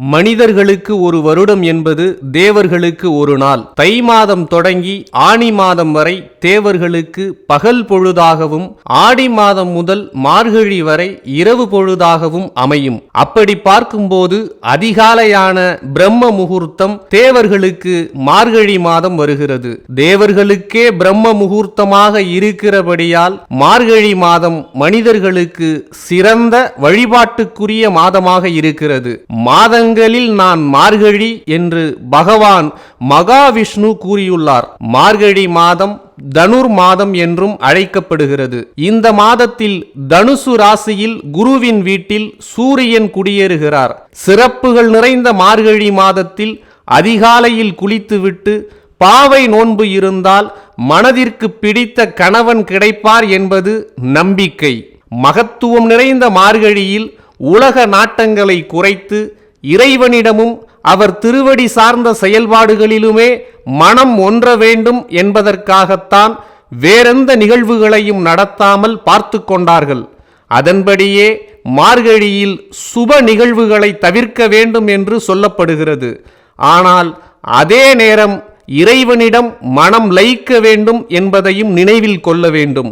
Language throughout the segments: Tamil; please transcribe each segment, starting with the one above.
மனிதர்களுக்கு ஒரு வருடம் என்பது தேவர்களுக்கு ஒரு நாள். தை மாதம் தொடங்கி ஆனி மாதம் வரை தேவர்களுக்கு பகல் பொழுதாகவும் ஆடி மாதம் முதல் மார்கழி வரை இரவு பொழுதாகவும் அமையும். அப்படி பார்க்கும்போது அதிகாலையான பிரம்ம முகூர்த்தம் தேவர்களுக்கு மார்கழி மாதம் வருகிறது. தேவர்களுக்கே பிரம்ம முகூர்த்தமாக இருக்கிறபடியால் மார்கழி மாதம் மனிதர்களுக்கு சிறந்த வழிபாட்டுக்குரிய மாதமாக இருக்கிறது. மாதங்கள் மாதங்களில் நான் மார்கழி என்று பகவான் மகாவிஷ்ணு கூறியுள்ளார். மார்கழி மாதம் தனுர் மாதம் என்றும் அழைக்கப்படுகிறது. இந்த மாதத்தில் தனுசு ராசியில் குருவின் வீட்டில் சூரியன் குடியேறுகிறார். சிறப்புகள் நிறைந்த மார்கழி மாதத்தில் அதிகாலையில் குளித்துவிட்டு பாவை நோன்பு இருந்தால் மனதிற்கு பிடித்த கணவன் கிடைப்பார் என்பது நம்பிக்கை. மகத்துவம் நிறைந்த மார்கழியில் உலக நாட்டங்களை குறைத்து இறைவனிடமும் அவர் திருவடி சார்ந்த செயல்பாடுகளிலுமே மனம் ஒன்ற வேண்டும் என்பதற்காகத்தான் வேறெந்த நிகழ்வுகளையும் நடத்தாமல் பார்த்து கொண்டார்கள். அதன்படியே மார்கழியில் சுப நிகழ்வுகளை தவிர்க்க வேண்டும் என்று சொல்லப்படுகிறது. ஆனால் அதே நேரம் இறைவனிடம் மனம் லயிக்க வேண்டும் என்பதையும் நினைவில் கொள்ள வேண்டும்.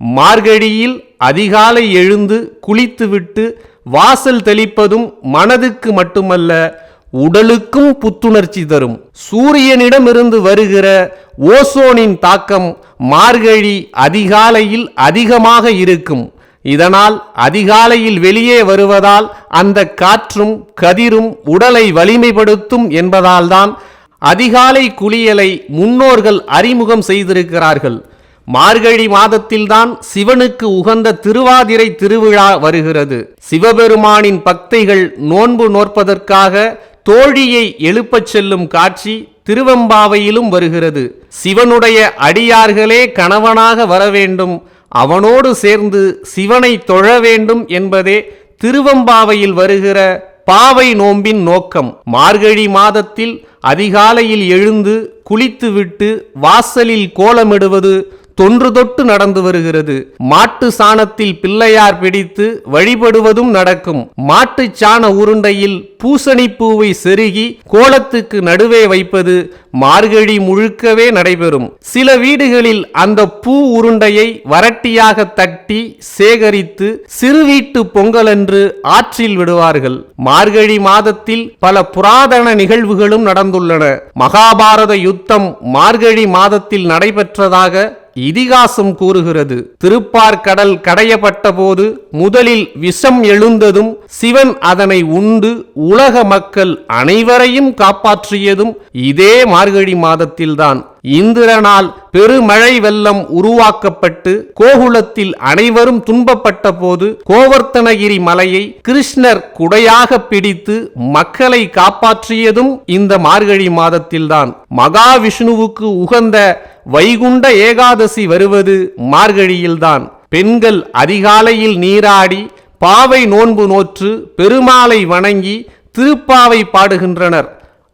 மார்கழியில் அதிகாலை எழுந்து குளித்துவிட்டு வாசல் தெளிப்பதும் மனதுக்கு மட்டுமல்ல உடலுக்கும் புத்துணர்ச்சி தரும். சூரியனிடமிருந்து வருகிற ஓசோனின் தாக்கம் மார்கழி அதிகாலையில் அதிகமாக இருக்கும். இதனால் அதிகாலையில் வெளியே வருவதால் அந்த காற்றும் கதிரும் உடலை வலிமைப்படுத்தும் என்பதால்தான் அதிகாலை குளியலை முன்னோர்கள் அறிமுகம் செய்திருக்கிறார்கள். மார்கழி மாதத்தில்தான் சிவனுக்கு உகந்த திருவாதிரை திருவிழா வருகிறது. சிவபெருமானின் பக்தைகள் நோன்பு நோற்பதற்காக தோழியை எழுப்பச் செல்லும் காட்சி திருவெம்பாவையிலும் வருகிறது. சிவனுடைய அடியார்களே கணவனாக வர வேண்டும். அவனோடு சேர்ந்து சிவனை தொழ வேண்டும் என்பதே திருவெம்பாவையில் வருகிற பாவை நோம்பின் நோக்கம். மார்கழி மாதத்தில் அதிகாலையில் எழுந்து குளித்துவிட்டு வாசலில் கோலமிடுவது தொன்று தொட்டு நடந்து வருகிறது. மாட்டு சாணத்தில் பிள்ளையார் பிடித்து வழிபடுவதும் நடக்கும். மாட்டு சாண உருண்டையில் பூசணி பூவை செருகி கோலத்துக்கு நடுவே வைப்பது மார்கழி முழுக்கவே நடைபெறும். சில வீடுகளில் அந்த பூ உருண்டையை வரட்டியாக தட்டி சேகரித்து சிறு வீட்டு பொங்கலன்று ஆற்றில் விடுவார்கள். மார்கழி மாதத்தில் பல புராதன நிகழ்வுகளும் நடந்துள்ளன. மகாபாரத யுத்தம் மார்கழி மாதத்தில் நடைபெற்றதாக இதிகாசம் கூறுகிறது. திருப்பார்கடல் கடையப்பட்ட போது முதலில் விஷம் எழுந்ததும் சிவன் அதனை உண்டு உலக மக்கள் அனைவரையும் காப்பாற்றியதும் இதே மார்கழி மாதத்தில்தான். இந்திரனால் பெருமழை வெள்ளம் உருவாக்கப்பட்டு கோகுலத்தில் அனைவரும் துன்பப்பட்ட போது கோவர்த்தனகிரி மலையை கிருஷ்ணர் குடையாக பிடித்து மக்களை காப்பாற்றியதும் இந்த மார்கழி மாதத்தில்தான். மகாவிஷ்ணுவுக்கு உகந்த வைகுண்ட ஏகாதசி வருவது மார்கழியில்தான். பெண்கள் அதிகாலையில் நீராடி பாவை நோன்பு நோற்று பெருமாளை வணங்கி திருப்பாவை பாடுகின்றனர்.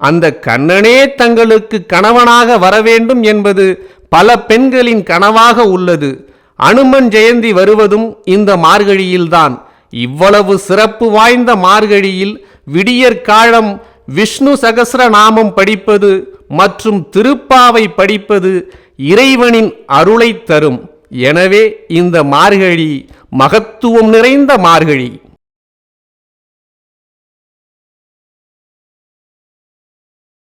அந்த கண்ணனே தங்களுக்கு கணவனாக வரவேண்டும் என்பது பல பெண்களின் கனவாக உள்ளது. அனுமன் ஜெயந்தி வருவதும் இந்த மார்கழியில்தான். இவ்வளவு சிறப்பு வாய்ந்த மார்கழியில் விடியற்காலம் விஷ்ணு சகசிர நாமம் படிப்பது மற்றும் திருப்பாவை படிப்பது இறைவனின் அருளை தரும். எனவே இந்த மார்கழி மகத்துவம் நிறைந்த மார்கழி.